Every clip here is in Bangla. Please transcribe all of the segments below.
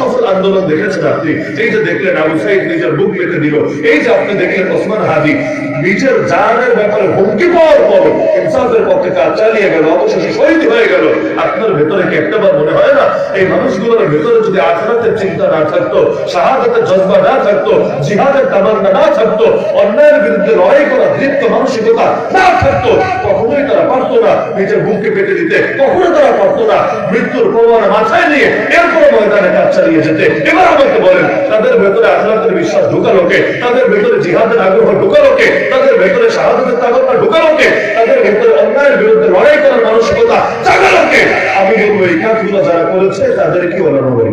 সফল আন্দোলন দেখেছেন আপনি। এই যে দেখলেন আবু সাইদ নিজের বুক পেতে দিল। এই যে আপনি দেখলেন ওসমান হাদি নিজের জানের ব্যাপারে হুমকি পাওয়ার পর ইনসাফের পক্ষে কাজ চালিয়ে গেল, অবশেষে শহীদ হয়ে গেল। আপনার ভেতরে কি একটাবার মনে হয় না? এই মানুষগুলোর ভেতরে যদি আখরাতের চিন্তা না থাকতো, শাহাদাতের জজবা না থাকতো, জিহাদের তামান্না না থাকতো, অন্যায়ের বিরুদ্ধে লড়াই করা দৃপ্ত মানসিকতা না থাকতো, কখনোই তারা পারতো না নিজের বুককে পেটে দিতে কখনো তারা পারতো না মৃত্যুর প্রমাণ মাথায় নিয়ে এরপরে ময়দানে কাজ চালিয়ে যেতে। এবার আমাকে বলেন, তাদের ভেতরে আখলাতের বিশ্বাস ঢুকালোকে তাদের ভেতরে জিহাদের আগ্রহ ঢুকালোকে তাদের ভেতরে শাহাদতের তাগতটা ঢুকালোকে তাদের ভেতরে অন্যায়ের বিরুদ্ধে লড়াই করার মানসিকতা জাগালোকে আমি বলব, এই কাজগুলো যারা করেছে তাদের কি ওলানো বলি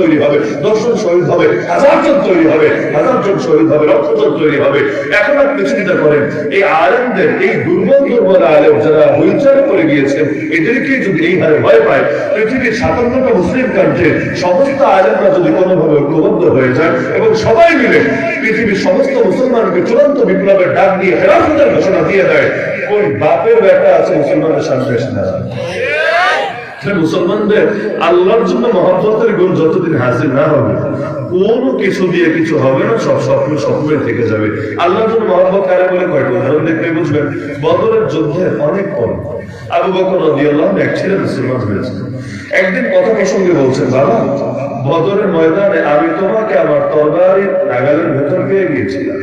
তৈরি হবে দশজন শহীদ হবে, হাজার জন তৈরি হবে, হাজার জন শহীদ হবে, লক্ষ জন তৈরি হবে। এখন আপনি চিন্তা করেন, এই আলেমদের, এই দুর্বল দুর্বল আলেম যারা হুইলচেয়ার করে গিয়েছেন, এদেরকে যদি এই হারে ভয় পায়, পৃথিবীর সাতান্নটা মুসলিম কান্ট্রির সমস্ত আলেমরা যদি কোনোভাবে ঐক্যবদ্ধ হয়ে যায় এবং সবাই মিলে পৃথিবীর সমস্ত মুসলমানকে চূড়ান্ত বিপ্লবের ডাক দিয়ে ফেরাফতের ঘোষণা দিয়ে দেয় কোন বাপের বেটা আছে মুসলমানের সামনে এসে দাঁড়ায় মুসলমানদের আল্লাহর জন্য মহব্বতের গুণ যতদিন হাসিল না হবে, কোনো কিছু দিয়ে কিছু হবে না, সব স্বপ্ন স্বপ্নে থেকে যাবে। আল্লাহর জন্য মহব্বত কারে বলে? কয়টা উদাহরণ দেখলে বুঝবেন? বদরের যুদ্ধে অনেক পর আবু বকর রাদিয়াল্লাহু এক ছেলে মুসলমান হয়েছে। একদিন কথা প্রসঙ্গে বলছেন, বাবা, বদরের ময়দানে আমি তোমাকে আমার তরবারির নাগালের ভেতর পেয়ে গিয়েছিলাম।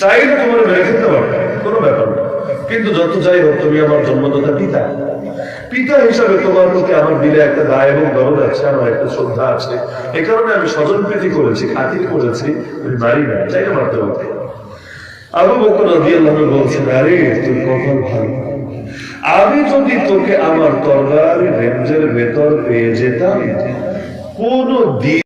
চাইলে তোমার মেরে ফেলতে পারবে কোনো ব্যাপার না। কিন্তু যত যাই হোক, তুমি আমার জন্মদাতা পিতা। পিতা হিসাবে তোমার প্রতি আমার দিলে একটা দায় এবং দরদ আছে, আমার একটা শ্রদ্ধা আছে। এ কারণে আমি স্বজন প্রীতি করেছি, খাতির করেছি, আমি মারি না যাই না মারতে পারতে আবু বকর রাদিয়াল্লাহু বলছেন, আরে, তুই কখন ভালো? আমি যদি তোকে আমার তরবারি রেঞ্জের ভেতর পেয়ে যেতাম কোনো দিন